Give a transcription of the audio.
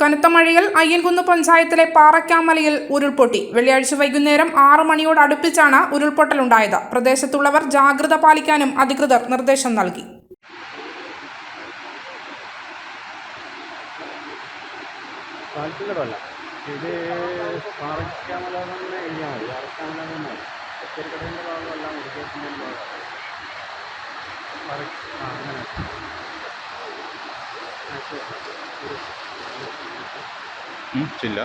കനത്ത മഴയിൽ അയ്യൻകുന്ന് പഞ്ചായത്തിലെ പാറക്കാമലയിൽ ഉരുൾപൊട്ടി. വെള്ളിയാഴ്ച വൈകുന്നേരം ആറു മണിയോട് അടുപ്പിച്ചാണ് ഉരുൾപൊട്ടലുണ്ടായത്. പ്രദേശത്തുള്ളവർ ജാഗ്രത പാലിക്കാനും അധികൃതർ നിർദ്ദേശം നൽകി. चिल्ला